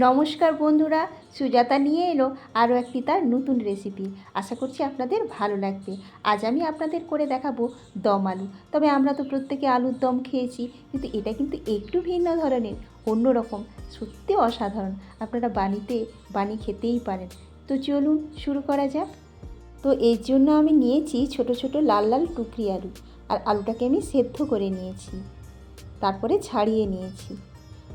নমস্কার বন্ধুরা, সুজাতা নিয়ে এলো আরও একটি তার নতুন রেসিপি আশা করছি আপনাদের ভালো লাগবে। আজ আমি আপনাদের করে দেখাবো দম আলু। তবে আমরা তো প্রত্যেকে আলুর দম খেয়েছি, কিন্তু এটা কিন্তু একটু ভিন্ন ধরনের, অন্যরকম সত্যি অসাধারণ। আপনারা বানিতে বানিয়ে খেতেই পারেন। তো চলুন শুরু করা যাক। তো এর জন্য আমি নিয়েছি ছোট ছোট লাল লাল টুকরি আলু। আর আলুটাকে আমি সেদ্ধ করে নিয়েছি। তারপরে ছাড়িয়ে নিয়েছি।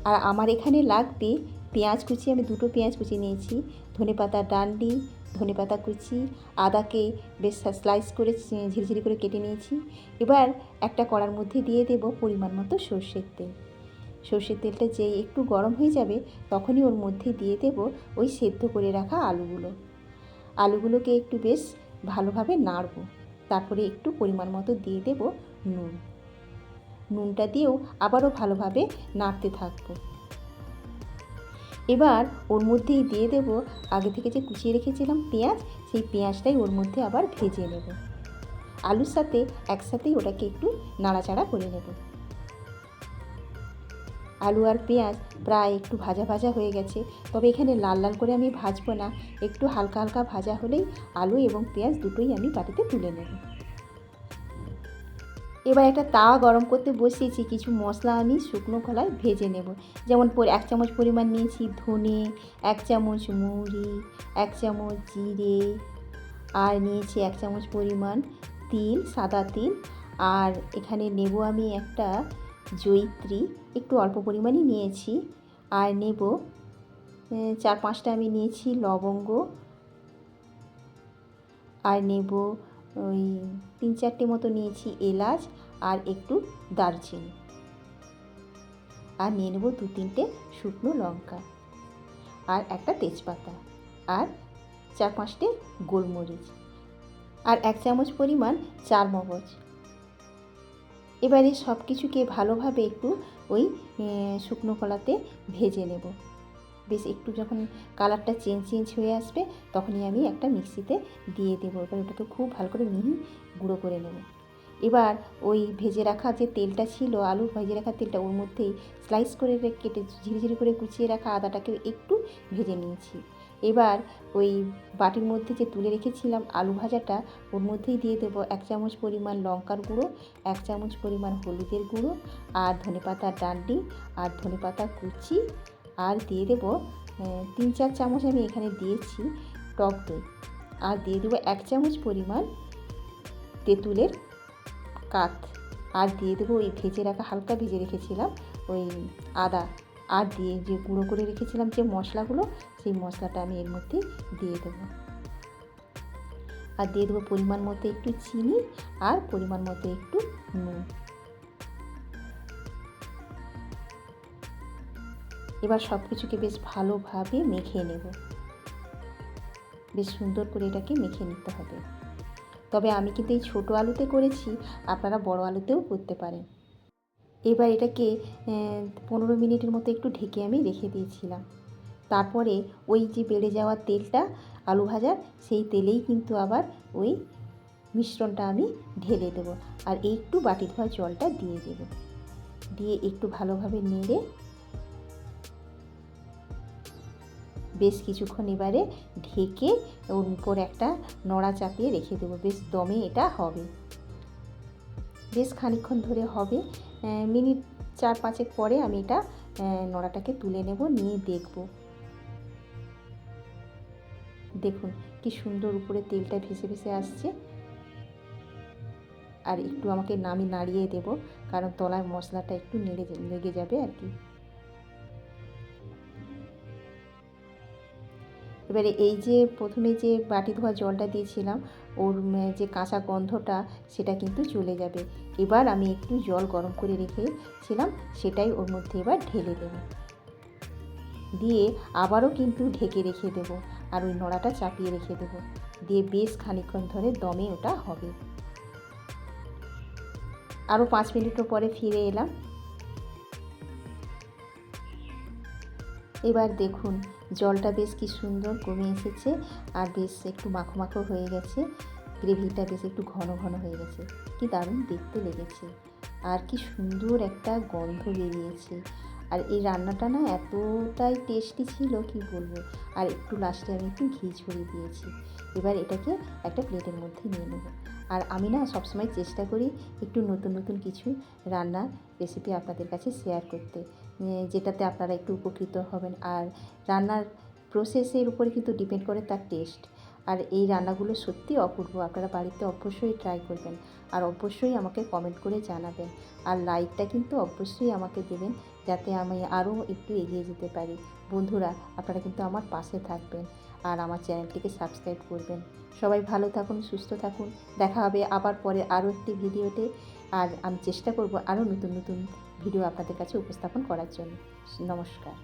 আর আমার এখানে লাগবে পেঁয়াজ কুচি, আমি দুটো পেঁয়াজ কুচি নিয়েছি। ধনে পাতা ডান্ডি, ধনে পাতা কুচি, আদাকে বেশ স্লাইস করে ঝিরিঝিরি করে কেটে নিয়েছি। এবার একটা কড়ার মধ্যে দিয়ে দেব পরিমাণ মতো সর্ষের তেল। সর্ষের তেলটা যেই একটু গরম হয়ে যাবে, তখনই ওর মধ্যে দিয়ে দেব ওই সেদ্ধ করে রাখা আলুগুলো। আলুগুলোকে একটু বেশ ভালোভাবে নাড়ব। তারপরে একটু পরিমাণ মতো দিয়ে দেব নুন। নুনটা দিয়েও আবারও ভালোভাবে নাড়তে থাকব। এবার ওর মধ্যেই দিয়ে দেব। আগে থেকে যে কুচিয়ে রেখেছিলাম পেঁয়াজ, সেই পেঁয়াজটাই ওর মধ্যে আবার ভেজে নেব। আলুর সাথে একসাথেই ওটাকে একটু নাড়াচাড়া করে নেব। আলু আর পেঁয়াজ প্রায় একটু ভাজা ভাজা হয়ে গেছে। তবে এখানে লাল লাল করে আমি ভাজবো না। একটু হালকা হালকা ভাজা হলেই আলু এবং পেঁয়াজ দুটোই আমি বাটিতে তুলে নেব। এবার একটা তাওয়া গরম করতে বসিয়েছি, কিছু মশলা আমি শুকনো খোলায় ভেজে নেব। যেমন এক চামচ পরিমাণ নিয়েছি ধনে, এক চামচ মুড়ি, এক চামচ জিরে, আর নিয়েছি এক চামচ পরিমাণ তিল, সাদা তিল। আর এখানে নেব আমি একটা জৈত্রী, একটু অল্প পরিমাণই নিয়েছি। আর নেব চার পাঁচটা আমি নিয়েছি লবঙ্গ। আর নেব ওই তিন চারটে মতো নিয়েছি এলাচ আর একটু দারচিনি। আর নিয়ে নেব দু তিনটে শুকনো লঙ্কা আর একটা তেজপাতা আর চার পাঁচটে গোলমরিচ আর এক চামচ পরিমাণ চার মগজ। এবারে সব কিছুকে ভালোভাবে একটু ওই শুকনো কলাতে ভেজে নেব। বেশ একটু যখন কালারটা চেঞ্জ চেঞ্জ হয়ে আসবে, তখনই আমি একটা মিক্সিতে দিয়ে দেবো। এবার ওটাকে খুব ভালো করে মিহি গুঁড়ো করে নেব। এবার ওই ভেজে রাখা যে তেলটা ছিল, আলু ভেজে রাখা তেলটা, ওর মধ্যেই স্লাইস করে কেটে ঝিরিঝিরি করে কুচিয়ে রাখা আদাটাকে একটু ভেজে নিয়েছি। এবার ওই বাটির মধ্যে যে তুলে রেখেছিলাম আলু ভাজাটা, ওর মধ্যেই দিয়ে দেবো এক চামচ পরিমাণ লঙ্কার গুঁড়ো, এক চামচ পরিমাণ হলুদের গুঁড়ো, আর ধনে পাতার ডান্ডি, আর ধনে পাতা কুচি আর দিয়ে দেব তিন চার চামচ আমি এখানে দিয়েছি টক দই। আর দিয়ে দেবো এক চামচ পরিমাণ তেঁতুলের কাত। আর দিয়ে দেবো ওই ভেজে রাখা, হালকা ভেজে রেখেছিলাম ওই আদা। আর দিয়ে যে গুঁড়ো করে রেখেছিলাম যে মশলাগুলো, সেই মশলাটা আমি এর মধ্যে দিয়ে দেবো। আর দিয়ে দেবো পরিমাণ মতো একটু চিনি আর পরিমাণ মতো একটু নুন। এবার সব কিছুকে বেশ ভালোভাবে মেখে নেব। বেশ সুন্দর করে এটাকে মেখে নিতে হবে। তবে আমি কিন্তু এই ছোটো আলুতে করেছি, আপনারা বড় আলুতেও করতে পারেন। এবার এটাকে পনেরো মিনিটের মতো একটু ঢেকে আমি রেখে দিয়েছিলাম। তারপরে ওই যে বেড়ে যাওয়া তেলটা, আলু ভাজার সেই তেলেই কিন্তু আবার ওই মিশ্রণটা আমি ঢেলে দেবো। আর একটু বাটি ধোয়া জলটা দিয়ে দেবো। দিয়ে একটু ভালোভাবে নেড়ে বেশ কিছুক্ষণ এবারে ঢেকে ওর উপর একটা নড়া চাপিয়ে রেখে দেবো। বেশ দমে এটা হবে। বেশ খানিক্ষণ ধরে হবে। মিনিট চার পাঁচেক পরে আমি এটা নড়াটাকে তুলে নেব, নিয়ে দেখব। দেখুন কি সুন্দর উপরে তেলটা ভেসে ভেসে আসছে। আর একটু আমাকে নামি নাড়িয়ে দেব, কারণ তলায় মশলাটা একটু নেড়ে লেগে যাবে আর কি। এবারে এই যে প্রথমে যে বাটি ধোয়া জলটা দিয়েছিলাম, ওর যে কাঁচা গন্ধটা, সেটা কিন্তু চলে যাবে। এবার আমি একটু জল গরম করে রেখেছিলাম, সেটাই ওর মধ্যে এবার ঢেলে দেব। দিয়ে আবারও কিন্তু ঢেকে রেখে দেব আর ওই নড়াটা চাপিয়ে রেখে দেব। দিয়ে বেশ খানিক্ষণ ধরে দমে ওটা হবে। আরও পাঁচ মিনিটও পরে ফিরে এলাম। এবার দেখুন জলটা বেশ কি সুন্দর কমে এসেছে আর বেশ একটু মাখো মাখো হয়ে গেছে। গ্রেভিটা বেশ একটু ঘন ঘন হয়ে গেছে। কি দারুণ দেখতে লেগেছে। আর কি সুন্দর একটা গন্ধ বেরিয়েছে। আর এই রান্নাটা না এতটাই টেস্টি ছিল, কি বলব? আর একটু লাস্টে আমি একটু ঘি ছড়িয়ে দিয়েছি। এবার এটাকে একটা প্লেটের মধ্যে নিয়ে নেব। আর আমি না সবসময় চেষ্টা করি একটু নতুন নতুন কিছু রান্নার রেসিপি আপনাদের কাছে শেয়ার করতে। যেটাতে আপনারা একটু উপকৃত হবেন। আর রান্নার প্রসেসের উপরে কিন্তু ডিপেন্ড করে তার টেস্ট আর এই রান্নাগুলো সত্যি অপূর্ব, আপনারা বাড়িতে অবশ্যই ট্রাই করবেন। আর অবশ্যই আমাকে কমেন্ট করে জানাবেন। আর লাইকটা কিন্তু অবশ্যই আমাকে দেবেন, যাতে আমি আরও একটু এগিয়ে যেতে পারি। বন্ধুরা, আপনারা কিন্তু আমার পাশে থাকবেন আর আমার চ্যানেলটিকে সাবস্ক্রাইব করবেন। সবাই ভালো থাকুন, সুস্থ থাকুন। দেখা হবে আবার পরে আরও একটি ভিডিওতে আর আমি চেষ্টা করব আরও নতুন নতুন ভিডিও আপনাদের কাছে উপস্থাপন করার জন্য। নমস্কার।